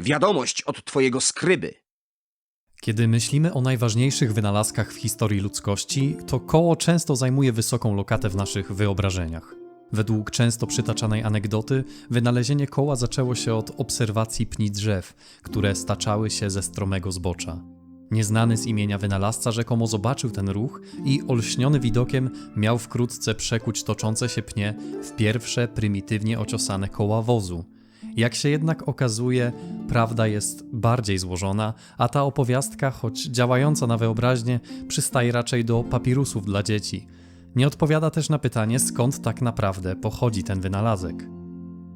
Wiadomość od twojego skryby. Kiedy myślimy o najważniejszych wynalazkach w historii ludzkości, to koło często zajmuje wysoką lokatę w naszych wyobrażeniach. Według często przytaczanej anegdoty, wynalezienie koła zaczęło się od obserwacji pni drzew, które staczały się ze stromego zbocza. Nieznany z imienia wynalazca rzekomo zobaczył ten ruch i olśniony widokiem miał wkrótce przekuć toczące się pnie w pierwsze prymitywnie ociosane koła wozu. Jak się jednak okazuje, prawda jest bardziej złożona, a ta opowiastka, choć działająca na wyobraźnię, przystaje raczej do papirusów dla dzieci. Nie odpowiada też na pytanie, skąd tak naprawdę pochodzi ten wynalazek.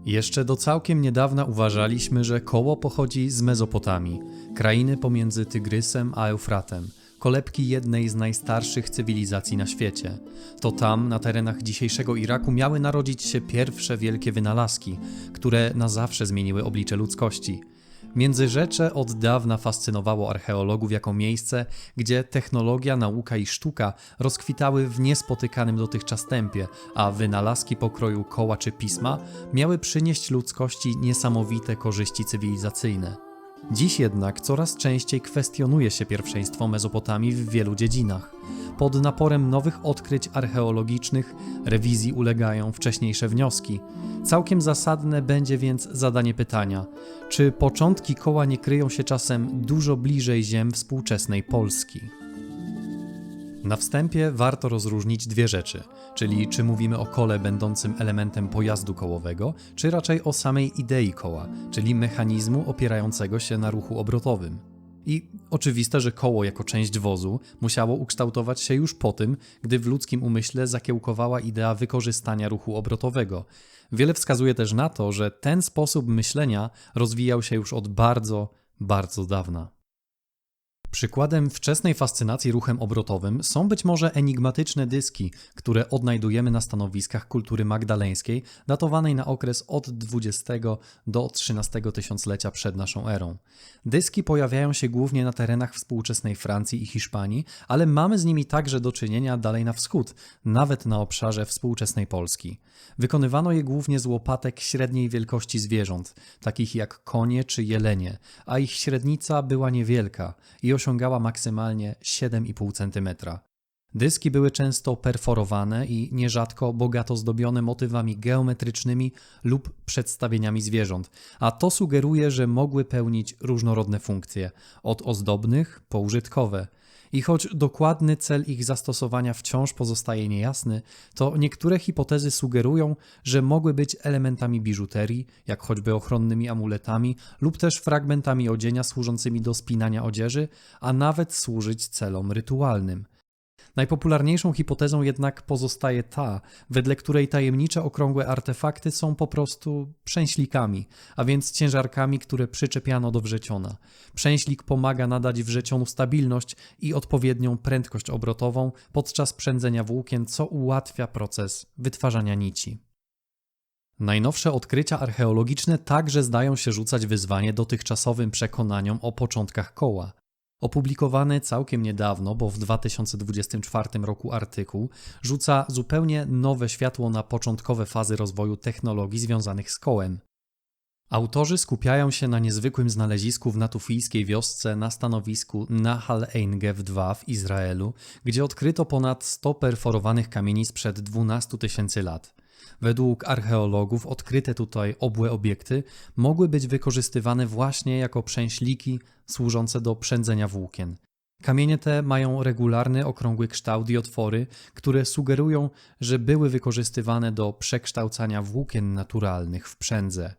Jeszcze do całkiem niedawna uważaliśmy, że koło pochodzi z Mezopotamii, krainy pomiędzy Tygrysem a Eufratem, kolebki jednej z najstarszych cywilizacji na świecie. To tam, na terenach dzisiejszego Iraku, miały narodzić się pierwsze wielkie wynalazki, które na zawsze zmieniły oblicze ludzkości. Międzyrzecze od dawna fascynowało archeologów jako miejsce, gdzie technologia, nauka i sztuka rozkwitały w niespotykanym dotychczas tempie, a wynalazki pokroju koła czy pisma miały przynieść ludzkości niesamowite korzyści cywilizacyjne. Dziś jednak coraz częściej kwestionuje się pierwszeństwo Mezopotamii w wielu dziedzinach. Pod naporem nowych odkryć archeologicznych rewizji ulegają wcześniejsze wnioski. Całkiem zasadne będzie więc zadanie pytania: czy początki koła nie kryją się czasem dużo bliżej ziem współczesnej Polski? Na wstępie warto rozróżnić dwie rzeczy, czyli czy mówimy o kole będącym elementem pojazdu kołowego, czy raczej o samej idei koła, czyli mechanizmu opierającego się na ruchu obrotowym. I oczywiste, że koło jako część wozu musiało ukształtować się już po tym, gdy w ludzkim umyśle zakiełkowała idea wykorzystania ruchu obrotowego. Wiele wskazuje też na to, że ten sposób myślenia rozwijał się już od bardzo, bardzo dawna. Przykładem wczesnej fascynacji ruchem obrotowym są być może enigmatyczne dyski, które odnajdujemy na stanowiskach kultury magdaleńskiej, datowanej na okres od XX do XIII tysiąclecia przed naszą erą. Dyski pojawiają się głównie na terenach współczesnej Francji i Hiszpanii, ale mamy z nimi także do czynienia dalej na wschód, nawet na obszarze współczesnej Polski. Wykonywano je głównie z łopatek średniej wielkości zwierząt, takich jak konie czy jelenie, a ich średnica była niewielka i osiągała maksymalnie 7,5 cm. Dyski były często perforowane i nierzadko bogato zdobione motywami geometrycznymi lub przedstawieniami zwierząt, a to sugeruje, że mogły pełnić różnorodne funkcje, od ozdobnych po użytkowe. I choć dokładny cel ich zastosowania wciąż pozostaje niejasny, to niektóre hipotezy sugerują, że mogły być elementami biżuterii, jak choćby ochronnymi amuletami, lub też fragmentami odzienia służącymi do spinania odzieży, a nawet służyć celom rytualnym. Najpopularniejszą hipotezą jednak pozostaje ta, wedle której tajemnicze okrągłe artefakty są po prostu przęślikami, a więc ciężarkami, które przyczepiano do wrzeciona. Przęślik pomaga nadać wrzecionu stabilność i odpowiednią prędkość obrotową podczas przędzenia włókien, co ułatwia proces wytwarzania nici. Najnowsze odkrycia archeologiczne także zdają się rzucać wyzwanie dotychczasowym przekonaniom o początkach koła. Opublikowany całkiem niedawno, bo w 2024 roku artykuł rzuca zupełnie nowe światło na początkowe fazy rozwoju technologii związanych z kołem. Autorzy skupiają się na niezwykłym znalezisku w natufijskiej wiosce na stanowisku Nahal Eingev II w Izraelu, gdzie odkryto ponad 100 perforowanych kamieni sprzed 12 tysięcy lat. Według archeologów odkryte tutaj obłe obiekty mogły być wykorzystywane właśnie jako przęśliki służące do przędzenia włókien. Kamienie te mają regularny, okrągły kształt i otwory, które sugerują, że były wykorzystywane do przekształcania włókien naturalnych w przędze.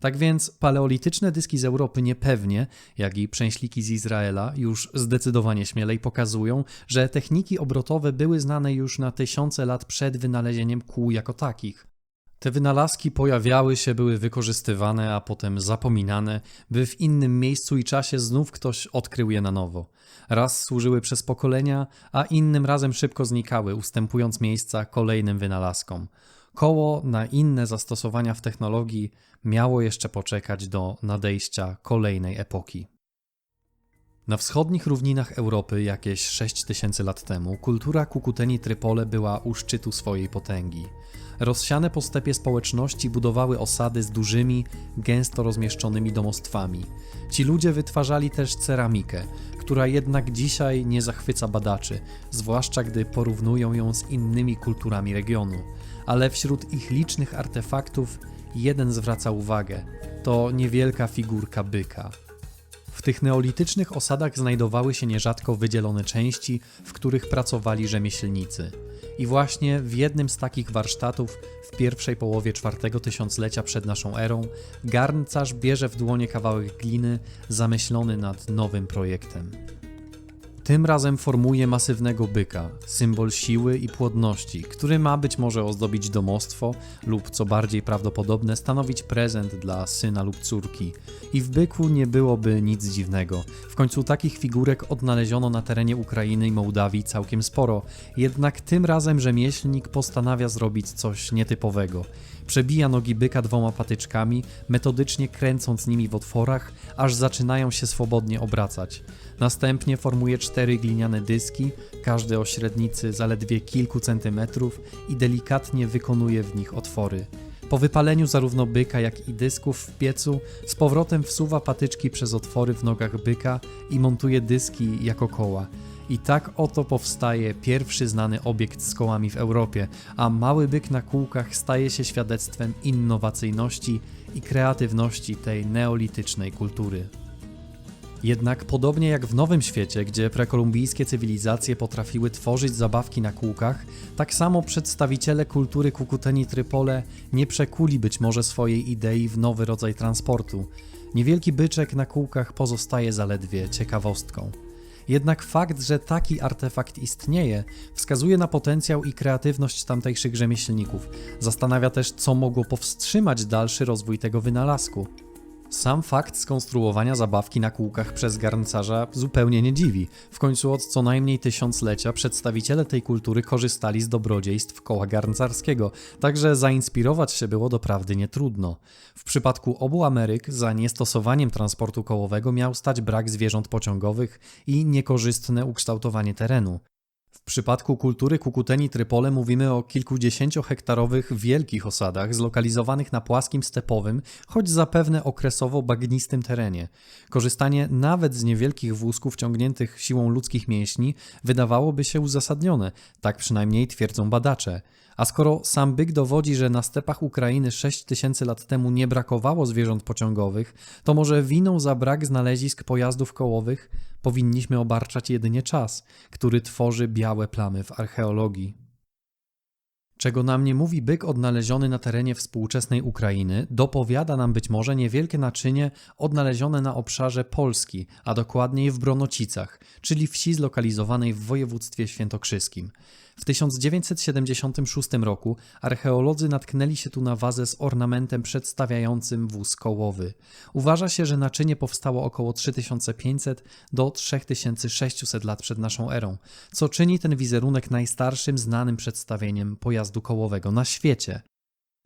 Tak więc paleolityczne dyski z Europy niepewnie, jak i przęśliki z Izraela, już zdecydowanie śmielej pokazują, że techniki obrotowe były znane już na tysiące lat przed wynalezieniem kół jako takich. Te wynalazki pojawiały się, były wykorzystywane, a potem zapominane, by w innym miejscu i czasie znów ktoś odkrył je na nowo. Raz służyły przez pokolenia, a innym razem szybko znikały, ustępując miejsca kolejnym wynalazkom. Koło na inne zastosowania w technologii miało jeszcze poczekać do nadejścia kolejnej epoki. Na wschodnich równinach Europy jakieś 6 tysięcy lat temu kultura Kukuteni Trypole była u szczytu swojej potęgi. Rozsiane po stepie społeczności budowały osady z dużymi, gęsto rozmieszczonymi domostwami. Ci ludzie wytwarzali też ceramikę, która jednak dzisiaj nie zachwyca badaczy, zwłaszcza gdy porównują ją z innymi kulturami regionu. Ale wśród ich licznych artefaktów jeden zwraca uwagę to niewielka figurka byka. W tych neolitycznych osadach znajdowały się nierzadko wydzielone części, w których pracowali rzemieślnicy. I właśnie w jednym z takich warsztatów w pierwszej połowie czwartego tysiąclecia przed naszą erą garncarz bierze w dłonie kawałek gliny zamyślony nad nowym projektem. Tym razem formuje masywnego byka, symbol siły i płodności, który ma być może ozdobić domostwo lub, co bardziej prawdopodobne, stanowić prezent dla syna lub córki. I w byku nie byłoby nic dziwnego. W końcu takich figurek odnaleziono na terenie Ukrainy i Mołdawii całkiem sporo, jednak tym razem rzemieślnik postanawia zrobić coś nietypowego. Przebija nogi byka dwoma patyczkami, metodycznie kręcąc nimi w otworach, aż zaczynają się swobodnie obracać. Następnie formuje cztery gliniane dyski, każdy o średnicy zaledwie kilku centymetrów i delikatnie wykonuje w nich otwory. Po wypaleniu zarówno byka, jak i dysków w piecu, z powrotem wsuwa patyczki przez otwory w nogach byka i montuje dyski jako koła. I tak oto powstaje pierwszy znany obiekt z kołami w Europie, a mały byk na kółkach staje się świadectwem innowacyjności i kreatywności tej neolitycznej kultury. Jednak podobnie jak w Nowym Świecie, gdzie prekolumbijskie cywilizacje potrafiły tworzyć zabawki na kółkach, tak samo przedstawiciele kultury Kukuteni Trypole nie przekuli być może swojej idei w nowy rodzaj transportu. Niewielki byczek na kółkach pozostaje zaledwie ciekawostką. Jednak fakt, że taki artefakt istnieje, wskazuje na potencjał i kreatywność tamtejszych rzemieślników. Zastanawia też, co mogło powstrzymać dalszy rozwój tego wynalazku. Sam fakt skonstruowania zabawki na kółkach przez garncarza zupełnie nie dziwi. W końcu od co najmniej tysiąclecia przedstawiciele tej kultury korzystali z dobrodziejstw koła garncarskiego, także zainspirować się było doprawdy nietrudno. W przypadku obu Ameryk za niestosowaniem transportu kołowego miał stać brak zwierząt pociągowych i niekorzystne ukształtowanie terenu. W przypadku kultury Kukuteni Trypole mówimy o kilkudziesięciohektarowych wielkich osadach zlokalizowanych na płaskim stepowym, choć zapewne okresowo bagnistym terenie. Korzystanie nawet z niewielkich wózków ciągniętych siłą ludzkich mięśni wydawałoby się uzasadnione, tak przynajmniej twierdzą badacze. A skoro sam byk dowodzi, że na stepach Ukrainy 6 tysięcy lat temu nie brakowało zwierząt pociągowych, to może winą za brak znalezisk pojazdów kołowych powinniśmy obarczać jedynie czas, który tworzy białe plamy w archeologii. Czego nam nie mówi byk odnaleziony na terenie współczesnej Ukrainy, dopowiada nam być może niewielkie naczynie odnalezione na obszarze Polski, a dokładniej w Bronocicach, czyli wsi zlokalizowanej w województwie świętokrzyskim. W 1976 roku archeolodzy natknęli się tu na wazę z ornamentem przedstawiającym wóz kołowy. Uważa się, że naczynie powstało około 3500 do 3600 lat przed naszą erą, co czyni ten wizerunek najstarszym znanym przedstawieniem pojazdu kołowego na świecie.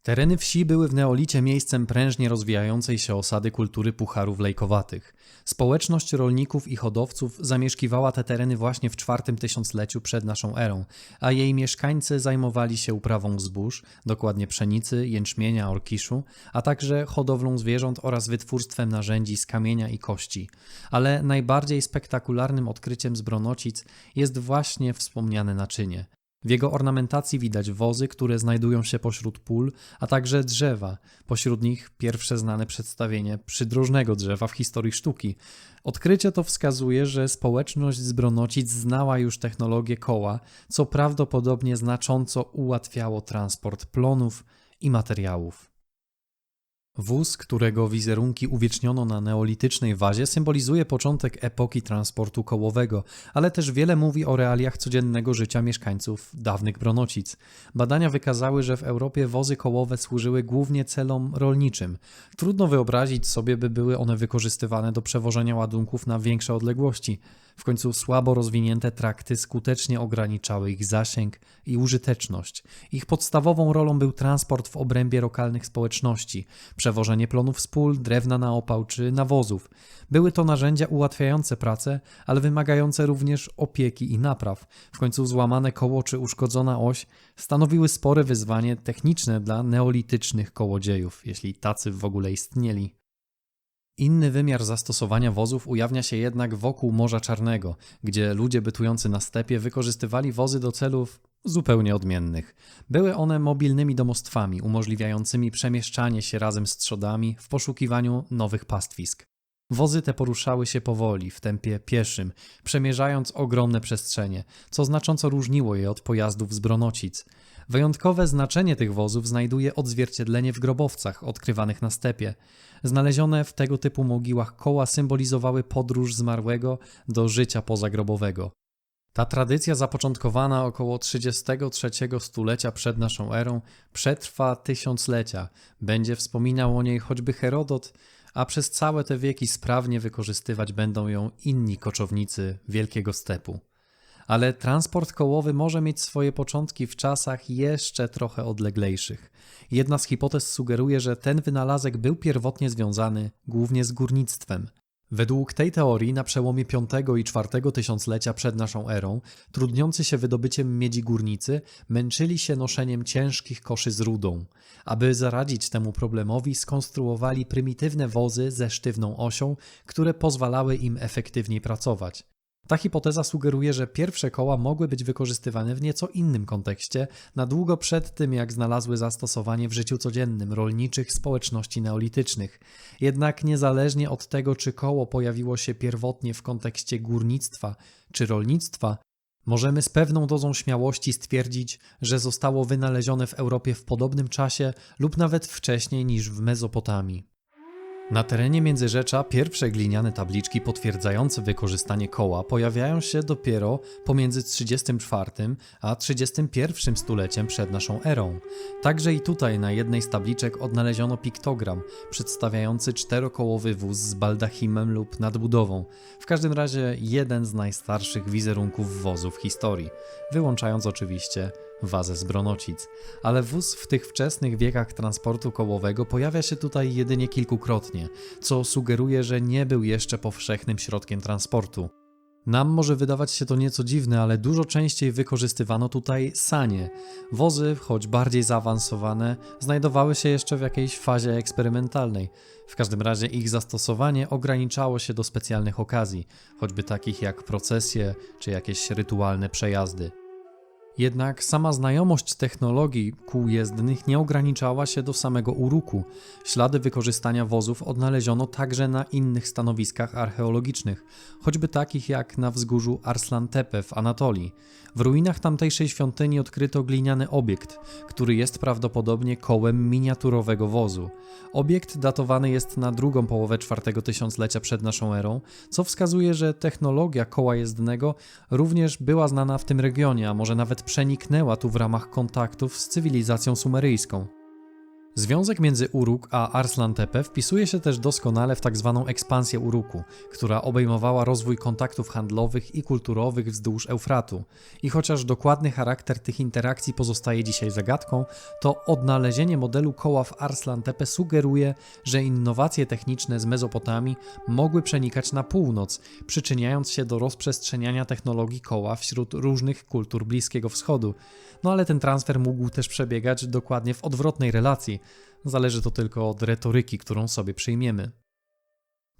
Tereny wsi były w neolicie miejscem prężnie rozwijającej się osady kultury pucharów lejkowatych. Społeczność rolników i hodowców zamieszkiwała te tereny właśnie w czwartym tysiącleciu przed naszą erą, a jej mieszkańcy zajmowali się uprawą zbóż, dokładnie pszenicy, jęczmienia, orkiszu, a także hodowlą zwierząt oraz wytwórstwem narzędzi z kamienia i kości. Ale najbardziej spektakularnym odkryciem z Bronocic jest właśnie wspomniane naczynie. W jego ornamentacji widać wozy, które znajdują się pośród pól, a także drzewa. Pośród nich pierwsze znane przedstawienie przydrożnego drzewa w historii sztuki. Odkrycie to wskazuje, że społeczność z Bronocic znała już technologię koła, co prawdopodobnie znacząco ułatwiało transport plonów i materiałów. Wóz, którego wizerunki uwieczniono na neolitycznej wazie, symbolizuje początek epoki transportu kołowego, ale też wiele mówi o realiach codziennego życia mieszkańców dawnych Bronocic. Badania wykazały, że w Europie wozy kołowe służyły głównie celom rolniczym. Trudno wyobrazić sobie, by były one wykorzystywane do przewożenia ładunków na większe odległości. W końcu słabo rozwinięte trakty skutecznie ograniczały ich zasięg i użyteczność. Ich podstawową rolą był transport w obrębie lokalnych społeczności. przewożenie plonów z pól, drewna na opał czy nawozów. Były to narzędzia ułatwiające pracę, ale wymagające również opieki i napraw. W końcu złamane koło czy uszkodzona oś stanowiły spore wyzwanie techniczne dla neolitycznych kołodziejów, jeśli tacy w ogóle istnieli. Inny wymiar zastosowania wozów ujawnia się jednak wokół Morza Czarnego, gdzie ludzie bytujący na stepie wykorzystywali wozy do celów zupełnie odmiennych. Były one mobilnymi domostwami, umożliwiającymi przemieszczanie się razem z trzodami w poszukiwaniu nowych pastwisk. Wozy te poruszały się powoli, w tempie pieszym, przemierzając ogromne przestrzenie, co znacząco różniło je od pojazdów z bronocic. Wyjątkowe znaczenie tych wozów znajduje odzwierciedlenie w grobowcach odkrywanych na stepie. Znalezione w tego typu mogiłach koła symbolizowały podróż zmarłego do życia pozagrobowego. Ta tradycja zapoczątkowana około 33 stulecia przed naszą erą przetrwa tysiąclecia. Będzie wspominał o niej choćby Herodot, a przez całe te wieki sprawnie wykorzystywać będą ją inni koczownicy wielkiego stepu. Ale transport kołowy może mieć swoje początki w czasach jeszcze trochę odleglejszych. Jedna z hipotez sugeruje, że ten wynalazek był pierwotnie związany głównie z górnictwem. Według tej teorii na przełomie V i IV tysiąclecia przed naszą erą trudniący się wydobyciem miedzi górnicy męczyli się noszeniem ciężkich koszy z rudą. Aby zaradzić temu problemowi skonstruowali prymitywne wozy ze sztywną osią, które pozwalały im efektywniej pracować. Ta hipoteza sugeruje, że pierwsze koła mogły być wykorzystywane w nieco innym kontekście, na długo przed tym jak znalazły zastosowanie w życiu codziennym rolniczych społeczności neolitycznych. Jednak niezależnie od tego, czy koło pojawiło się pierwotnie w kontekście górnictwa czy rolnictwa, możemy z pewną dozą śmiałości stwierdzić, że zostało wynalezione w Europie w podobnym czasie lub nawet wcześniej niż w Mezopotamii. Na terenie Międzyrzecza pierwsze gliniane tabliczki potwierdzające wykorzystanie koła pojawiają się dopiero pomiędzy 34 a 31 stuleciem przed naszą erą. Także i tutaj na jednej z tabliczek odnaleziono piktogram przedstawiający czterokołowy wóz z baldachimem lub nadbudową. W każdym razie jeden z najstarszych wizerunków wozu w historii, wyłączając oczywiście wazę z bronocic, ale wóz w tych wczesnych wiekach transportu kołowego pojawia się tutaj jedynie kilkukrotnie, co sugeruje, że nie był jeszcze powszechnym środkiem transportu. Nam może wydawać się to nieco dziwne, ale dużo częściej wykorzystywano tutaj sanie. Wozy, choć bardziej zaawansowane, znajdowały się jeszcze w jakiejś fazie eksperymentalnej. W każdym razie ich zastosowanie ograniczało się do specjalnych okazji, choćby takich jak procesje czy jakieś rytualne przejazdy. Jednak sama znajomość technologii kół jezdnych nie ograniczała się do samego Uruku. Ślady wykorzystania wozów odnaleziono także na innych stanowiskach archeologicznych, choćby takich jak na wzgórzu Arslan Tepe w Anatolii. W ruinach tamtejszej świątyni odkryto gliniany obiekt, który jest prawdopodobnie kołem miniaturowego wozu. Obiekt datowany jest na drugą połowę czwartego tysiąclecia przed naszą erą, co wskazuje, że technologia koła jezdnego również była znana w tym regionie, a może nawet przeniknęła tu w ramach kontaktów z cywilizacją sumeryjską. Związek między Uruk a Arslan Tepe wpisuje się też doskonale w tzw. Tak ekspansję Uruku, która obejmowała rozwój kontaktów handlowych i kulturowych wzdłuż Eufratu. I chociaż dokładny charakter tych interakcji pozostaje dzisiaj zagadką, to odnalezienie modelu koła w Arslan Tepe sugeruje, że innowacje techniczne z Mezopotamii mogły przenikać na północ, przyczyniając się do rozprzestrzeniania technologii koła wśród różnych kultur Bliskiego Wschodu. No ale ten transfer mógł też przebiegać dokładnie w odwrotnej relacji. Zależy to tylko od retoryki, którą sobie przyjmiemy.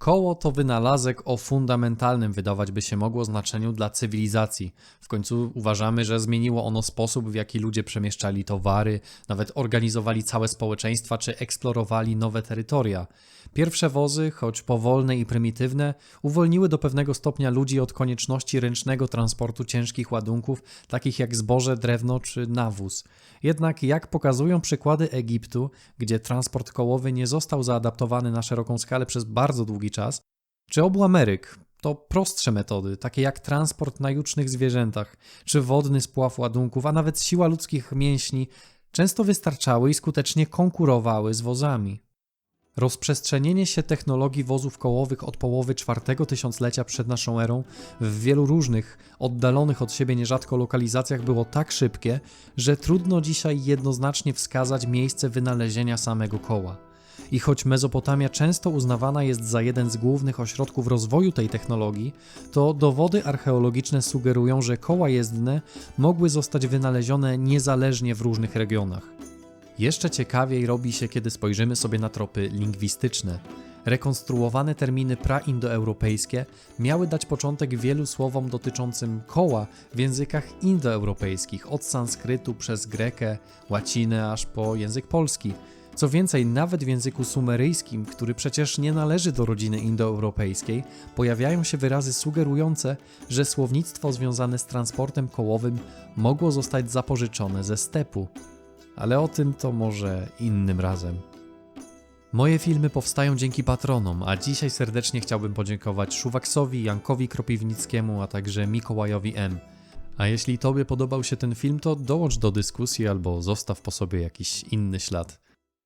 Koło to wynalazek o fundamentalnym, wydawać by się mogło, znaczeniu dla cywilizacji. W końcu uważamy, że zmieniło ono sposób, w jaki ludzie przemieszczali towary, nawet organizowali całe społeczeństwa czy eksplorowali nowe terytoria. Pierwsze wozy, choć powolne i prymitywne, uwolniły do pewnego stopnia ludzi od konieczności ręcznego transportu ciężkich ładunków, takich jak zboże, drewno czy nawóz. Jednak, jak pokazują przykłady Egiptu, gdzie transport kołowy nie został zaadaptowany na szeroką skalę przez bardzo długi czas, czy obu Ameryk, to prostsze metody, takie jak transport na jucznych zwierzętach, czy wodny spław ładunków, a nawet siła ludzkich mięśni, często wystarczały i skutecznie konkurowały z wozami. Rozprzestrzenienie się technologii wozów kołowych od połowy czwartego tysiąclecia przed naszą erą w wielu różnych, oddalonych od siebie nierzadko lokalizacjach było tak szybkie, że trudno dzisiaj jednoznacznie wskazać miejsce wynalezienia samego koła. I choć Mezopotamia często uznawana jest za jeden z głównych ośrodków rozwoju tej technologii, to dowody archeologiczne sugerują, że koła jezdne mogły zostać wynalezione niezależnie w różnych regionach. Jeszcze ciekawiej robi się, kiedy spojrzymy sobie na tropy lingwistyczne. Rekonstruowane terminy praindoeuropejskie miały dać początek wielu słowom dotyczącym koła w językach indoeuropejskich, od sanskrytu przez grekę, łacinę aż po język polski. Co więcej, nawet w języku sumeryjskim, który przecież nie należy do rodziny indoeuropejskiej, pojawiają się wyrazy sugerujące, że słownictwo związane z transportem kołowym mogło zostać zapożyczone ze stepu. Ale o tym to może innym razem. Moje filmy powstają dzięki patronom, a dzisiaj serdecznie chciałbym podziękować Szuwaksowi, Jankowi Kropiwnickiemu, a także Mikołajowi M. A jeśli Tobie podobał się ten film, to dołącz do dyskusji albo zostaw po sobie jakiś inny ślad.